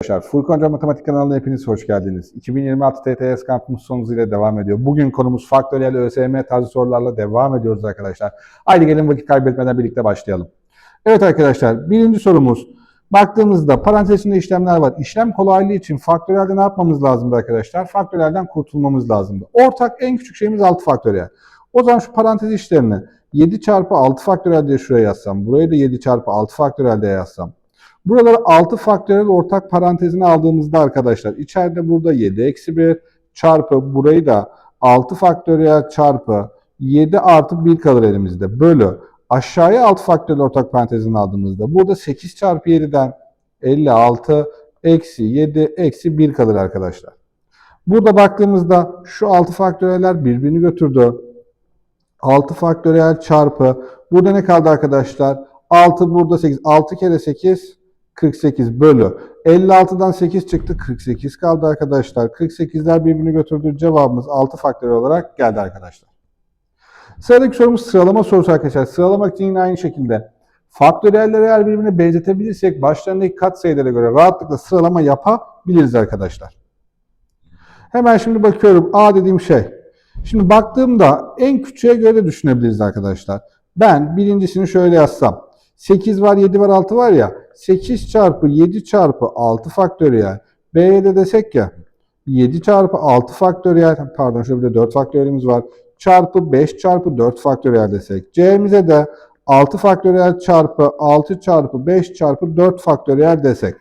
Arkadaşlar Furkan Hoca Matematik kanalına hepiniz hoş geldiniz. 2026 TTS kampımız son hızıyla devam ediyor. Bugün konumuz faktöriyel ÖSYM tarzı sorularla devam ediyoruz arkadaşlar. Haydi gelin vakit kaybetmeden birlikte başlayalım. Evet arkadaşlar birinci sorumuz. Baktığımızda parantez içinde işlemler var. İşlem kolaylığı için faktöriyelde ne yapmamız lazımdı arkadaşlar? Faktöriyelden kurtulmamız lazımdı. Ortak en küçük şeyimiz 6 faktöriyel. O zaman şu parantez işlerini 7 çarpı 6 faktöriyel diye şuraya yazsam. Burayı da 7 çarpı 6 faktöriyel diye yazsam. Buraları 6 faktöriyel ortak parantezine aldığımızda arkadaşlar içeride burada 7 eksi 1 çarpı burayı da 6 faktöriyel çarpı 7 artı 1 kalır elimizde. Bölü aşağıya 6 faktöriyel ortak parantezine aldığımızda burada 8 çarpı 7'den 56 eksi 7 eksi 1 kalır arkadaşlar. Burada baktığımızda şu 6 faktöriyeller birbirini götürdü. 6 faktöriyel çarpı burada ne kaldı arkadaşlar? 6 burada 8. 6 kere 8 48 bölü. 56'dan 8 çıktı. 48 kaldı arkadaşlar. 48'ler birbirini götürdü. Cevabımız 6 faktöriyel olarak geldi arkadaşlar. Sıradaki sorumuz sıralama sorusu arkadaşlar. Sıralamak için yine aynı şekilde. Faktöriyelleri eğer birbirine benzetebilirsek başlarındaki katsayılara göre rahatlıkla sıralama yapabiliriz arkadaşlar. Hemen şimdi bakıyorum. A dediğim şey. Şimdi baktığımda en küçüğe göre düşünebiliriz arkadaşlar. Ben birincisini şöyle yazsam. 8 var, 7 var, 6 var ya. 8 çarpı 7 çarpı 6 faktöriyel. B'ye de desek ya. 7 çarpı 6 faktöriyel. Pardon şöyle bir de 4 faktöriyelimiz var. Çarpı 5 çarpı 4 faktöriyel desek. C'mize de 6 faktöriyel çarpı 6 çarpı 5 çarpı 4 faktöriyel desek.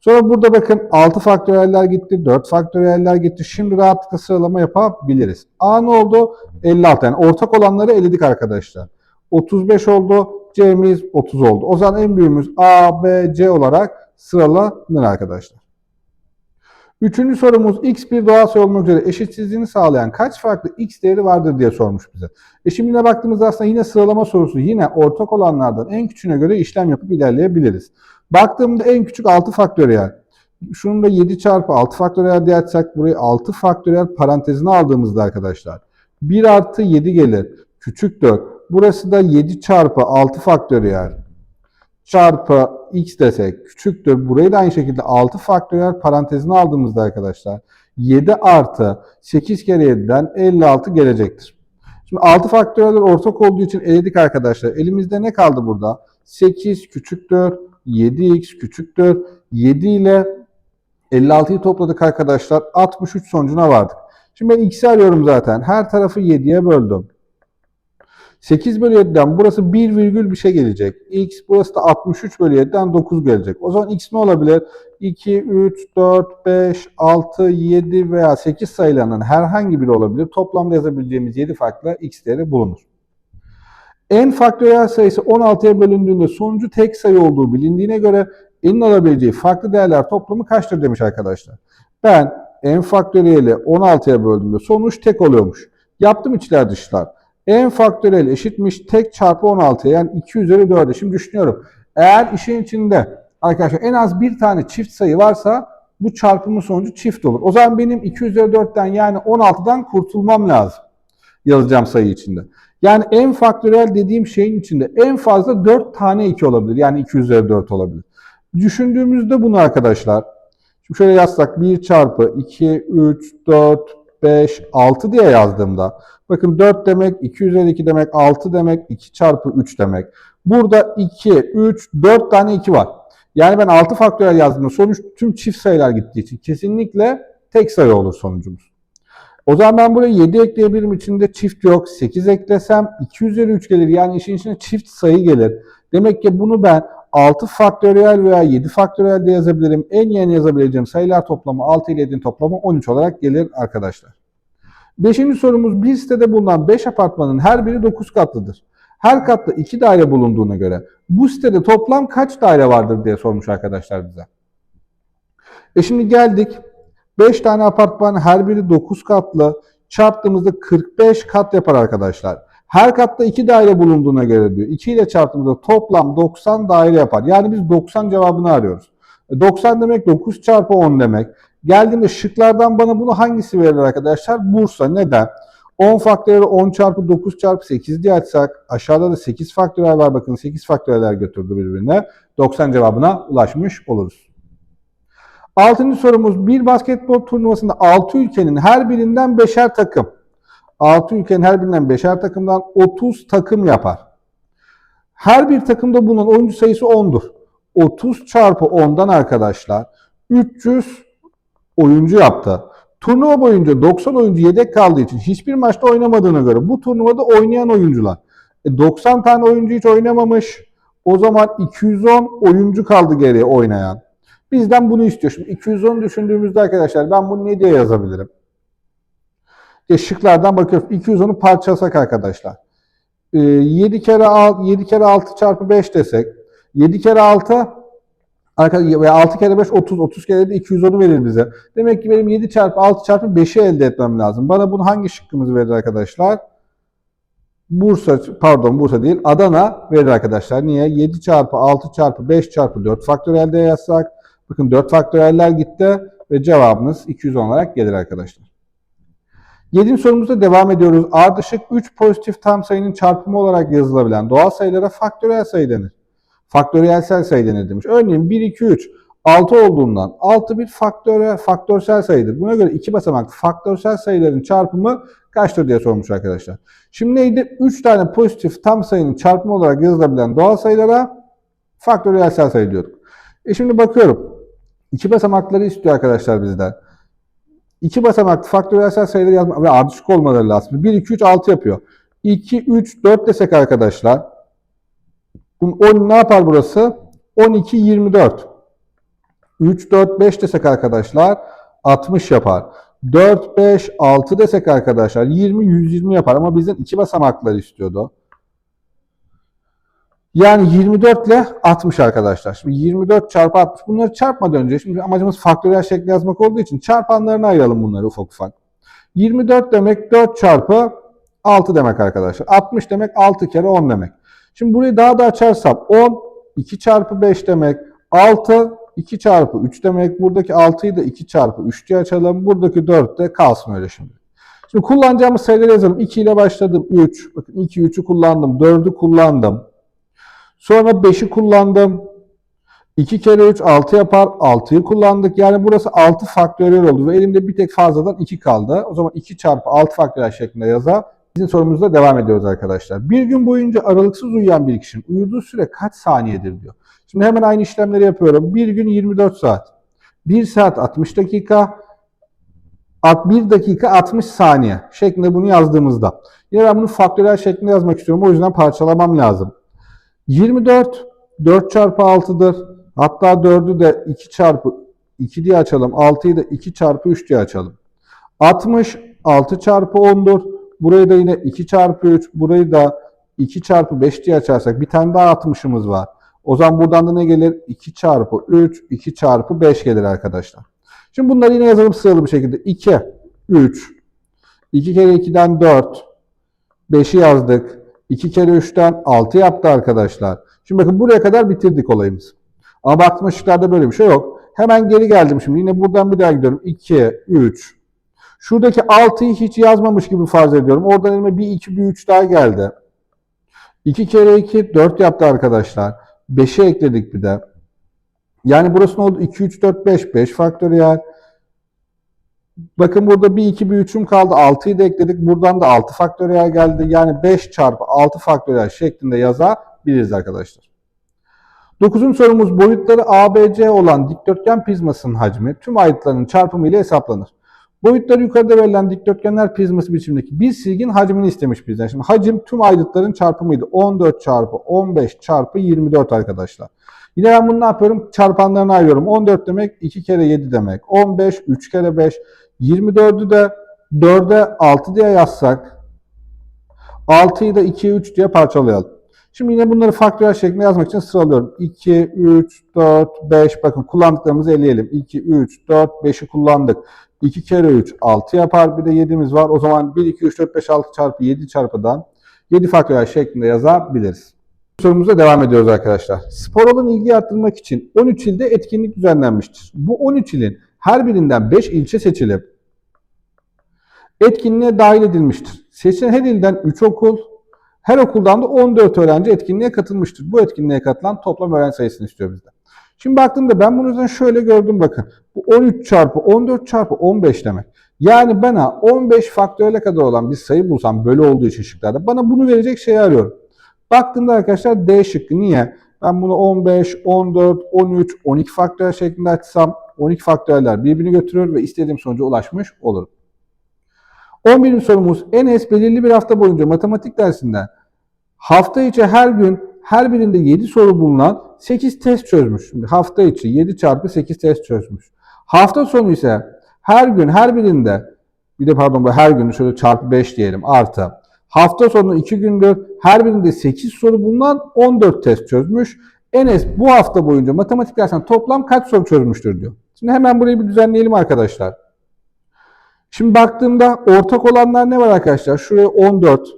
Sonra burada bakın 6 faktöriyeller gitti, 4 faktöriyeller gitti. Şimdi rahatlıkla sıralama yapabiliriz. A ne oldu? 56. Yani ortak olanları eledik arkadaşlar. 35 oldu. C'miz 30 oldu. O zaman en büyüğümüz A, B, C olarak sıralanır arkadaşlar. Üçüncü sorumuz x bir doğal sayı olmak üzere eşitsizliğini sağlayan kaç farklı x değeri vardır diye sormuş bize. E şimdi baktığımızda aslında yine sıralama sorusu yine ortak olanlardan en küçüğüne göre işlem yapıp ilerleyebiliriz. Baktığımda en küçük 6 faktöriyel. Şunu da 7 çarpı 6 faktöriyel diye açsak burayı 6 faktöriyel parantezine aldığımızda arkadaşlar 1 artı 7 gelir. Küçük 4. Burası da 7 çarpı 6 faktöriyel çarpı x desek küçüktür. Burayı da aynı şekilde 6 faktöriyel parantezine aldığımızda arkadaşlar 7 artı 8 kere 7'den 56 gelecektir. Şimdi 6 faktöriyeller ortak olduğu için eledik arkadaşlar. Elimizde ne kaldı burada? 8 küçüktür, 7x küçüktür. 7 ile 56'yı topladık arkadaşlar. 63 sonucuna vardık. Şimdi ben x'i arıyorum zaten. Her tarafı 7'ye böldüm. 8 bölü 7'den burası 1 virgül bir şey gelecek. X burası da 63 bölü 7'den 9 gelecek. O zaman X ne olabilir? 2, 3, 4, 5, 6, 7 veya 8 sayılarının herhangi biri olabilir. Toplamda yazabileceğimiz 7 farklı X değeri bulunur. En faktöriyel sayısı 16'ya bölündüğünde sonucu tek sayı olduğu bilindiğine göre n'in alabileceği farklı değerler toplamı kaçtır demiş arkadaşlar. Ben n faktöriyeli 16'ya böldüğümde sonuç tek oluyormuş. Yaptım içler dışlar n faktöriyel eşitmiş tek çarpı 16'ya yani 2 üzeri 4'e. Şimdi düşünüyorum. Eğer işin içinde arkadaşlar en az bir tane çift sayı varsa bu çarpımın sonucu çift olur. O zaman benim 2 üzeri 4'ten yani 16'dan kurtulmam lazım. Yazacağım sayı içinde. Yani n faktöriyel dediğim şeyin içinde en fazla 4 tane 2 olabilir. Yani 2 üzeri 4 olabilir. Düşündüğümüzde bunu arkadaşlar. Şimdi şöyle yazsak 1 çarpı 2, 3, 4, 5, 6 diye yazdığımda bakın 4 demek 2 üzeri 2 demek 6 demek 2 çarpı 3 demek. Burada 2, 3, 4 tane 2 var. Yani ben 6 faktöriyel yazdığımda sonuç tüm çift sayılar gittiği için kesinlikle tek sayı olur sonucumuz. O zaman ben buraya 7 ekleyebilirim. içinde çift yok. 8 eklesem 2 üzeri 3 gelir. Yani işin içine çift sayı gelir. Demek ki bunu ben 6 faktöriyel veya 7 faktöriyel de yazabilirim. En yeni yazabileceğim sayılar toplamı 6 ile 7'nin toplamı 13 olarak gelir arkadaşlar. Beşinci sorumuz bir sitede bulunan 5 apartmanın her biri 9 katlıdır. Her katta 2 daire bulunduğuna göre bu sitede toplam kaç daire vardır diye sormuş arkadaşlar bize. E şimdi geldik. 5 tane apartman her biri 9 katlı. Çarptığımızda 45 kat yapar arkadaşlar. Her katta 2 daire bulunduğuna göre diyor. 2 ile çarptığımızda toplam 90 daire yapar. Yani biz 90 cevabını arıyoruz. 90 demek 9 çarpı 10 demek. Geldiğimde şıklardan bana bunu hangisi verir arkadaşlar? Bursa. Neden? 10 faktöriyel 10 çarpı 9 çarpı 8 diye açsak aşağıda da 8 faktöriyel var bakın 8 faktöriyeller götürdü birbirine. 90 cevabına ulaşmış oluruz. Altıncı sorumuz bir basketbol turnuvasında 6 ülkenin her birinden 5'er takım. 6 ülkenin her birinden 5'er takımdan 30 takım yapar. Her bir takımda bulunan oyuncu sayısı 10'dur. 30 çarpı 10'dan arkadaşlar 300 oyuncu yaptı. Turnuva boyunca 90 oyuncu yedek kaldığı için hiçbir maçta oynamadığına göre bu turnuvada oynayan oyuncular. E 90 tane oyuncu hiç oynamamış. O zaman 210 oyuncu kaldı geriye oynayan. Bizden bunu istiyor. Şimdi 210 düşündüğümüzde arkadaşlar ben bunu ne diye yazabilirim? E şıklardan bakıyoruz. 210'u parçalasak arkadaşlar. E, 7 kere 6, 7 kere 6 çarpı 5 desek 7 kere 6 arka- ve 6 kere 5 30 30 kere de 210'u verir bize. Demek ki benim 7 çarpı 6 çarpı 5'i elde etmem lazım. Bana bunu hangi şıkkımız verir arkadaşlar? Bursa pardon Bursa değil Adana verir arkadaşlar. Niye? 7 çarpı 6 çarpı 5 çarpı 4 faktöriyelde yazsak. Bakın 4 faktöriyeller gitti ve cevabımız 210 olarak gelir arkadaşlar. Yedinci sorumuzda devam ediyoruz. Ardışık 3 pozitif tam sayının çarpımı olarak yazılabilen doğal sayılara faktöriyel sayı denir. Faktöriyelsel sayı denir demiş. Örneğin 1, 2, 3 6 olduğundan 6 bir faktöriyel, faktörsel sayıdır. Buna göre iki basamaklı faktörsel sayıların çarpımı kaçtır diye sormuş arkadaşlar. Şimdi neydi? 3 tane pozitif tam sayının çarpımı olarak yazılabilen doğal sayılara faktöriyelsel sayı diyorduk. E şimdi bakıyorum. İki basamakları istiyor arkadaşlar bizden. İki basamaklı faktöriyelsel sayıları yazmak ve ardışık olmaları lazım. 1, 2, 3, 6 yapıyor. 2, 3, 4 desek arkadaşlar. Bunun 10 ne yapar burası? 12, 24. 3, 4, 5 desek arkadaşlar 60 yapar. 4, 5, 6 desek arkadaşlar 20, 120 yapar. Ama bizden iki basamakları istiyordu. Yani 24 ile 60 arkadaşlar. Şimdi 24 çarpı 60 bunları çarpmadan önce şimdi amacımız faktöriyel şekli yazmak olduğu için çarpanlarını ayıralım bunları ufak ufak. 24 demek 4 çarpı 6 demek arkadaşlar. 60 demek 6 kere 10 demek. Şimdi burayı daha da açarsam 10 2 çarpı 5 demek 6 2 çarpı 3 demek. Buradaki 6'yı da 2 çarpı 3 diye açalım. Buradaki 4 de kalsın öyle şimdi. Şimdi kullanacağımız sayıları yazalım. 2 ile başladım 3. Bakın 2 3'ü kullandım. 4'ü kullandım. Sonra 5'i kullandım. 2 kere 3 6 yapar. 6'yı kullandık. Yani burası 6 faktöriyel oldu ve elimde bir tek fazladan 2 kaldı. O zaman 2 çarpı 6 faktöriyel şeklinde yaza. Bizim sorumuzda devam ediyoruz arkadaşlar. Bir gün boyunca aralıksız uyuyan bir kişinin uyuduğu süre kaç saniyedir diyor. Şimdi hemen aynı işlemleri yapıyorum. Bir gün 24 saat. 1 saat 60 dakika. 1 dakika 60 saniye şeklinde bunu yazdığımızda. Yine ben bunu faktöriyel şeklinde yazmak istiyorum. O yüzden parçalamam lazım. 24 4 çarpı 6'dır. Hatta 4'ü de 2 çarpı 2 diye açalım. 6'yı da 2 çarpı 3 diye açalım. 60 6 çarpı 10'dur. Burayı da yine 2 çarpı 3. Burayı da 2 çarpı 5 diye açarsak bir tane daha 60'ımız var. O zaman buradan da ne gelir? 2 çarpı 3, 2 çarpı 5 gelir arkadaşlar. Şimdi bunları yine yazalım sıralı bir şekilde. 2, 3, 2 kere 2'den 4, 5'i yazdık. 2 kere 3'ten 6 yaptı arkadaşlar. Şimdi bakın buraya kadar bitirdik olayımızı. Ama baktığımız şıklarda böyle bir şey yok. Hemen geri geldim şimdi. Yine buradan bir daha gidiyorum. 2, 3. Şuradaki 6'yı hiç yazmamış gibi farz ediyorum. Oradan elime bir 2, bir 3 daha geldi. 2 kere 2, 4 yaptı arkadaşlar. 5'i ekledik bir de. Yani burası ne oldu? 2, 3, 4, 5. 5 faktöriyel. Bakın burada bir 2, bir 3'üm kaldı. 6'yı da ekledik. Buradan da 6 faktöriyel geldi. Yani 5 çarpı 6 faktöriyel şeklinde yazabiliriz arkadaşlar. Dokuzuncu sorumuz boyutları ABC olan dikdörtgen prizmasının hacmi tüm ayrıtlarının çarpımı ile hesaplanır. Boyutları yukarıda verilen dikdörtgenler prizması biçimindeki bir silgin hacmini istemiş bizden. Şimdi hacim tüm ayrıtların çarpımıydı. 14 çarpı 15 çarpı 24 arkadaşlar. Yine ben bunu ne yapıyorum? Çarpanlarını ayırıyorum. 14 demek 2 kere 7 demek. 15 3 kere 5. 24'ü de 4'e 6 diye yazsak 6'yı da 2'ye 3 diye parçalayalım. Şimdi yine bunları faktörel şeklinde yazmak için sıralıyorum. 2, 3, 4, 5. Bakın kullandıklarımızı eleyelim. 2, 3, 4, 5'i kullandık. 2 kere 3, 6 yapar. Bir de 7'miz var. O zaman 1, 2, 3, 4, 5, 6 çarpı 7 çarpıdan 7 faktörel şeklinde yazabiliriz. Sorumuza devam ediyoruz arkadaşlar. Spor olan ilgi arttırmak için 13 ilde etkinlik düzenlenmiştir. Bu 13 ilin her birinden 5 ilçe seçilip etkinliğe dahil edilmiştir. Seçilen her ilden 3 okul, her okuldan da 14 öğrenci etkinliğe katılmıştır. Bu etkinliğe katılan toplam öğrenci sayısını istiyor bizden. Şimdi baktığımda ben bunu yüzden şöyle gördüm bakın. Bu 13 çarpı 14 çarpı 15 demek. Yani bana 15 faktöriyele kadar olan bir sayı bulsam böyle olduğu için şıklarda bana bunu verecek şeyi arıyorum. Baktığımda arkadaşlar D şıkkı. Niye? Ben bunu 15, 14, 13, 12 faktöriyel şeklinde açsam 12 faktöriyeller birbirini götürür ve istediğim sonuca ulaşmış olurum. 11. sorumuz Enes belirli bir hafta boyunca matematik dersinden hafta içi her gün her birinde 7 soru bulunan 8 test çözmüş. Şimdi hafta içi 7 çarpı 8 test çözmüş. Hafta sonu ise her gün her birinde bir de pardon bu her gün şöyle çarpı 5 diyelim artı. Hafta sonu 2 gündür her birinde 8 soru bulunan 14 test çözmüş. Enes bu hafta boyunca matematik dersinden toplam kaç soru çözmüştür diyor. Şimdi hemen burayı bir düzenleyelim arkadaşlar. Şimdi baktığımda ortak olanlar ne var arkadaşlar? Şuraya 14.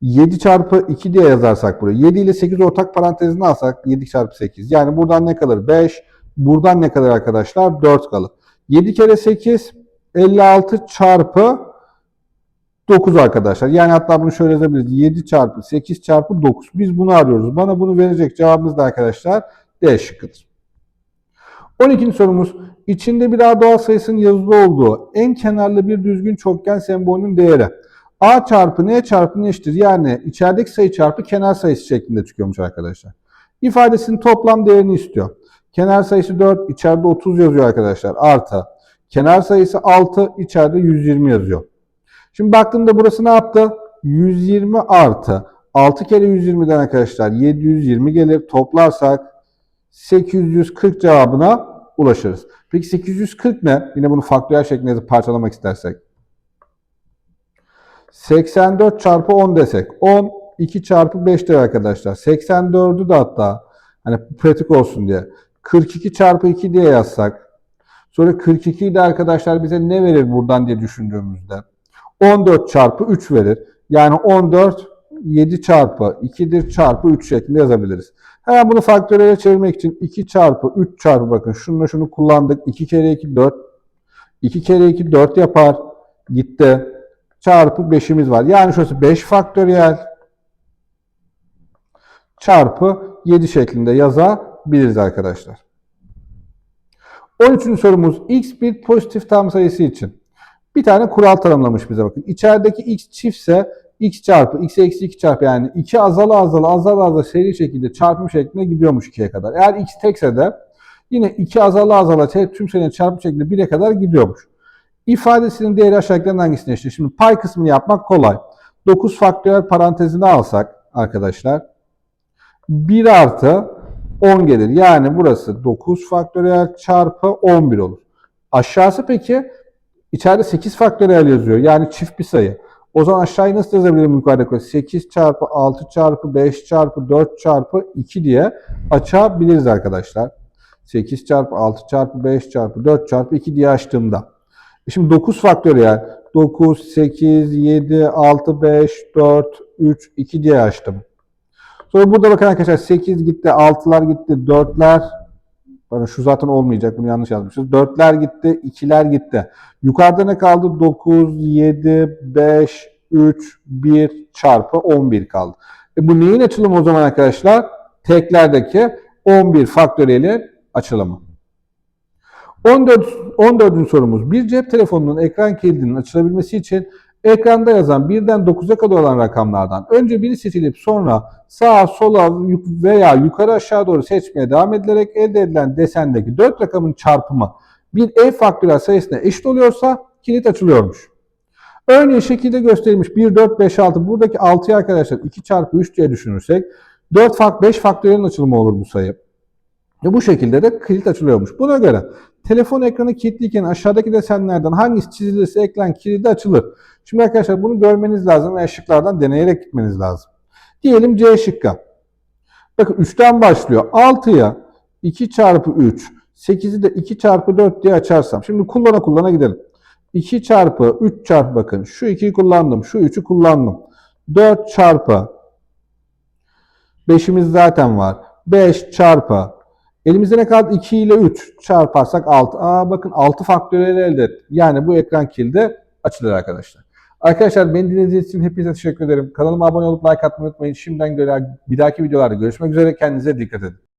7 çarpı 2 diye yazarsak buraya. 7 ile 8 ortak parantezini alsak 7 çarpı 8. Yani buradan ne kalır? 5. Buradan ne kalır arkadaşlar? 4 kalır. 7 kere 8 56 çarpı 9 arkadaşlar. Yani hatta bunu şöyle yazabiliriz. 7 çarpı 8 çarpı 9. Biz bunu arıyoruz. Bana bunu verecek cevabımız da arkadaşlar D şıkkıdır. 12. sorumuz. İçinde bir A doğal sayısının yazılı olduğu en kenarlı bir düzgün çokgen sembolünün değeri. A çarpı N çarpı N eşittir. Yani içerideki sayı çarpı kenar sayısı şeklinde çıkıyormuş arkadaşlar. İfadesinin toplam değerini istiyor. Kenar sayısı 4, içeride 30 yazıyor arkadaşlar. Artı. Kenar sayısı 6, içeride 120 yazıyor. Şimdi baktığımda burası ne yaptı? 120 artı. 6 kere 120'den arkadaşlar 720 gelir. Toplarsak 840 cevabına ulaşırız. Peki 840 ne? Yine bunu faktöriyel şeklinde yazıp parçalamak istersek. 84 çarpı 10 desek. 10, 2 çarpı 5'tir arkadaşlar. 84'ü de hatta hani pratik olsun diye. 42 çarpı 2 diye yazsak. Sonra 42'yi de arkadaşlar bize ne verir buradan diye düşündüğümüzde. 14 çarpı 3 verir. Yani 14 7 çarpı 2'dir çarpı 3 şeklinde yazabiliriz. Hemen bunu faktöriyele çevirmek için 2 çarpı 3 çarpı bakın şununla şunu kullandık. 2 kere 2 4. 2 kere 2 4 yapar. Gitti. Çarpı 5'imiz var. Yani şurası 5 faktöriyel çarpı 7 şeklinde yazabiliriz arkadaşlar. 13. sorumuz x bir pozitif tam sayısı için. Bir tane kural tanımlamış bize bakın. İçerideki x çiftse x çarpı x eksi 2 çarpı yani 2 azala azala azala azala seri şekilde çarpım şeklinde gidiyormuş 2'ye kadar. Eğer x tekse de yine 2 azala azala tüm sayının çarpım şeklinde 1'e kadar gidiyormuş. İfadesinin değeri aşağıdakilerin hangisine eşit? Şimdi pay kısmını yapmak kolay. 9 faktöriyel parantezini alsak arkadaşlar 1 artı 10 gelir. Yani burası 9 faktöriyel çarpı 11 olur. Aşağısı peki içeride 8 faktöriyel yazıyor. Yani çift bir sayı. O zaman aşağıyı nasıl yazabilirim yukarıda? 8 çarpı 6 çarpı 5 çarpı 4 çarpı 2 diye açabiliriz arkadaşlar. 8 çarpı 6 çarpı 5 çarpı 4 çarpı 2 diye açtığımda. Şimdi 9 faktöriyel. 9, 8, 7, 6, 5, 4, 3, 2 diye açtım. Sonra burada bakın arkadaşlar 8 gitti, 6'lar gitti, 4'ler Bakın şu zaten olmayacak. Bunu yanlış yazmışız. 4'ler gitti, 2'ler gitti. Yukarıda ne kaldı? 9, 7, 5, 3, 1 çarpı 11 kaldı. E bu neyin açılımı o zaman arkadaşlar? Teklerdeki 11 faktöriyeli açılımı. 14, 14. sorumuz. Bir cep telefonunun ekran kilidinin açılabilmesi için ekranda yazan birden 9'a kadar olan rakamlardan önce biri seçilip sonra sağa sola veya yukarı aşağı doğru seçmeye devam edilerek elde edilen desendeki 4 rakamın çarpımı bir e faktöriyel sayısına eşit oluyorsa kilit açılıyormuş. Örneğin şekilde gösterilmiş 1, 4, 5, 6 buradaki 6'yı arkadaşlar 2 çarpı 3 diye düşünürsek 4 fak 5 faktöriyelin açılımı olur bu sayı. Ve bu şekilde de kilit açılıyormuş. Buna göre telefon ekranı kilitliyken aşağıdaki desenlerden hangisi çizilirse ekran kilidi açılır. Şimdi arkadaşlar bunu görmeniz lazım ve ışıklardan deneyerek gitmeniz lazım. Diyelim C şıkkı. Bakın 3'ten başlıyor. 6'ya 2 çarpı 3, 8'i de 2 çarpı 4 diye açarsam. Şimdi kullana kullana gidelim. 2 çarpı 3 çarpı bakın. Şu 2'yi kullandım. Şu 3'ü kullandım. 4 çarpı 5'imiz zaten var. 5 çarpı Elimizde ne kaldı? 2 ile 3 çarparsak 6. Aa bakın 6 faktöriyel elde et. Yani bu ekran kilidi açılır arkadaşlar. Arkadaşlar beni dinlediğiniz için hepinize teşekkür ederim. Kanalıma abone olup like atmayı unutmayın. Şimdiden göre bir dahaki videolarda görüşmek üzere. Kendinize dikkat edin.